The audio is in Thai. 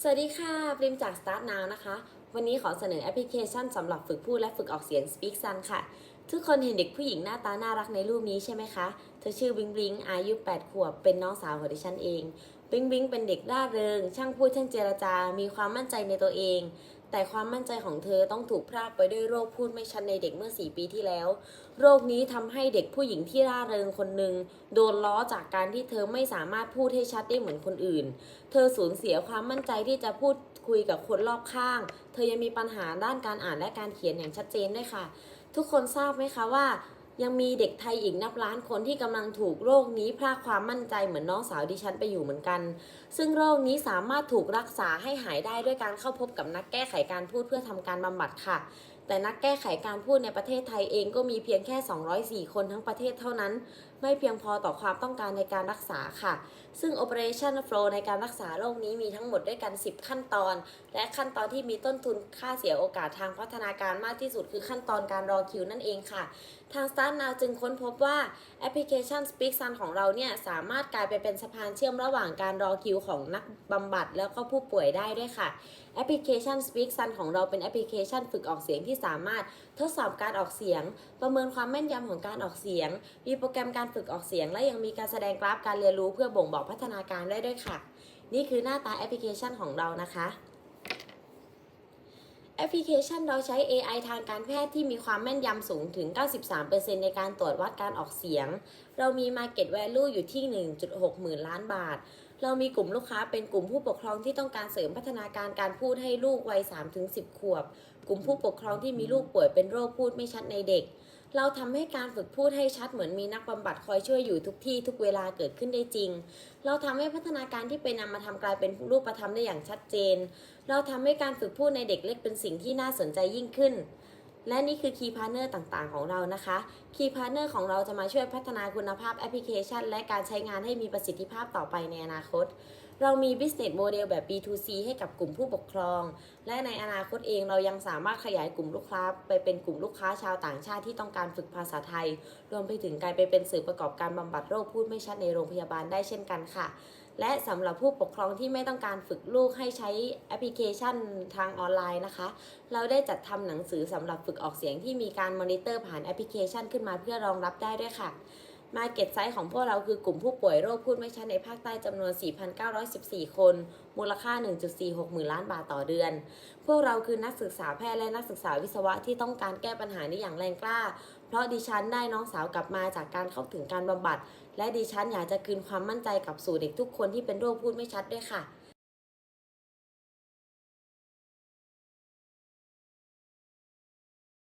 สวัสดีค่ะปริมจาก Start Now นะคะ วันนี้ขอเสนอแอปพลิเคชันสำหรับฝึกพูดและฝึกออกเสียง Speak Sun ค่ะ ทุกคนเห็นเด็กผู้หญิงหน้าตาน่ารักในรูปนี้ใช่ไหมคะ เธอชื่อบิงบิงอายุ 8 ขวบ เป็นน้องสาวของดิฉันเอง บิงบิงเป็นเด็กร่าเริง ช่างพูดช่างเจรจา มีความมั่นใจในตัวเอง แต่ความมั่นใจของเธอต้องถูกพรากไปด้วยโรคพูดไม่ชัดในเด็กเมื่อ 4 ปีที่แล้ว โรคนี้ทำให้เด็กผู้หญิงที่ร่าเริงคนหนึ่งโดนล้อจากการที่เธอไม่สามารถพูดให้ชัดได้เหมือนคนอื่น เธอสูญเสียความมั่นใจที่จะพูดคุยกับคนรอบข้าง เธอยังมีปัญหาด้านการอ่านและการเขียนอย่างชัดเจนด้วยค่ะ ทุกคนทราบไหมคะว่า ยังมีเด็กไทยอีกนับล้านคนที่กำลังถูกโรคนี้พรากความมั่นใจเหมือนน้องสาวดิฉันไปอยู่เหมือนกัน ซึ่งโรคนี้สามารถถูกรักษาให้หายได้ด้วยการเข้าพบกับนักแก้ไขการพูดเพื่อทำการบำบัดค่ะ แต่นักแก้ไขการพูดในประเทศไทยเองก็มีเพียงแค่ 204 คนทั้งประเทศเท่านั้น ไม่เพียงพอต่อความต้องการในการรักษาค่ะ ซึ่ง Operation Flow ในการรักษาโรคนี้มีทั้งหมดด้วยกัน 10 ขั้นตอน และขั้นตอนที่มีต้นทุนค่าเสียโอกาสทางพัฒนาการมากที่สุดคือขั้นตอนการรอคิวนั่นเองค่ะ ทาง Start Now จึงค้นพบว่าแอปพลิเคชัน Speak Sun ของเราเนี่ยสามารถกลายไปเป็นสะพานเชื่อมระหว่างการรอคิวของนักบำบัดแล้วก็ผู้ป่วยได้ด้วยค่ะ แอปพลิเคชัน Speak Sun ของเราเป็นแอปพลิเคชันฝึกออกเสียงที่สามารถทดสอบการออกเสียง ประเมินความแม่นยำของการออกเสียง มีโปรแกรมการฝึกออกเสียง และยังมีการแสดงกราฟการเรียนรู้เพื่อบ่งบอกพัฒนาการได้ด้วยค่ะ นี่คือหน้าตาแอปพลิเคชันของเรานะคะ พลิเคชันเราใช้ AI ทางการแพทย์ที่มีความแม่นยำสูงถึง 93%ในการตรวจวัดการออกเสียง เรามี Market Value อยู่ที่ 1.6 หมื่นล้านบาท เรามีกลุ่มลูกค้าเป็นกลุ่มผู้ปกครองที่ต้องการเสริมพัฒนาการการพูดให้ลูกวัย 3-10 ขวบ กลุ่มผู้ปกครองที่มีลูกป่วยเป็นโรคพูดไม่ชัดในเด็ก เราทำให้การฝึกพูดให้ชัดเหมือนมีนักบำบัดคอยช่วยอยู่ทุกที่ทุกเวลาเกิดขึ้นได้จริง เราทำให้พัฒนาการที่เป็นนามาทำกลายเป็นรูปธรรมได้อย่างชัดเจน เราทำให้การฝึกพูดในเด็กเล็กเป็นสิ่งที่น่าสนใจยิ่งขึ้น และนี่คือ Key Partner ต่างๆ ของเรานะคะ Key Partner ของเราจะมาช่วยพัฒนาคุณภาพแอปพลิเคชัน และการใช้งานให้มีประสิทธิภาพต่อไปในอนาคต เรามี Business Model แบบ B2C ให้กับกลุ่มผู้ปกครอง และในอนาคตเองเรายังสามารถขยายกลุ่มลูกค้า ไปเป็นกลุ่มลูกค้าชาวต่างชาติที่ต้องการฝึกภาษาไทย รวมไปถึงการไปเป็นสื่อประกอบการบำบัดโรคพูดไม่ชัดในโรงพยาบาลได้เช่นกันค่ะ และสำหรับผู้ปกครองที่ไม่ต้องการฝึกลูกให้ใช้แอปพลิเคชันทางออนไลน์นะคะ เราได้จัดทำหนังสือสำหรับฝึกออกเสียงที่มีการมอนิเตอร์ผ่านแอปพลิเคชันขึ้นมาเพื่อรองรับได้ด้วยค่ะ มาเก็ตไซส์ของพวกเราคือกลุ่มผู้ป่วยโรคพูดไม่ชัดในภาคใต้จำนวน 4,914 คน มูลค่า 1.46 หมื่นล้านบาทต่อเดือน พวกเราคือนักศึกษาแพทย์และนักศึกษาวิศวะที่ต้องการแก้ปัญหานี้อย่างแรงกล้า เพราะดิฉันได้น้องสาวกลับมาจากการเข้าถึงการบำบัด และดิฉันอยากจะคืนความมั่นใจกับสู่เด็กทุกคนที่เป็นโรคพูดไม่ชัดด้วยค่ะ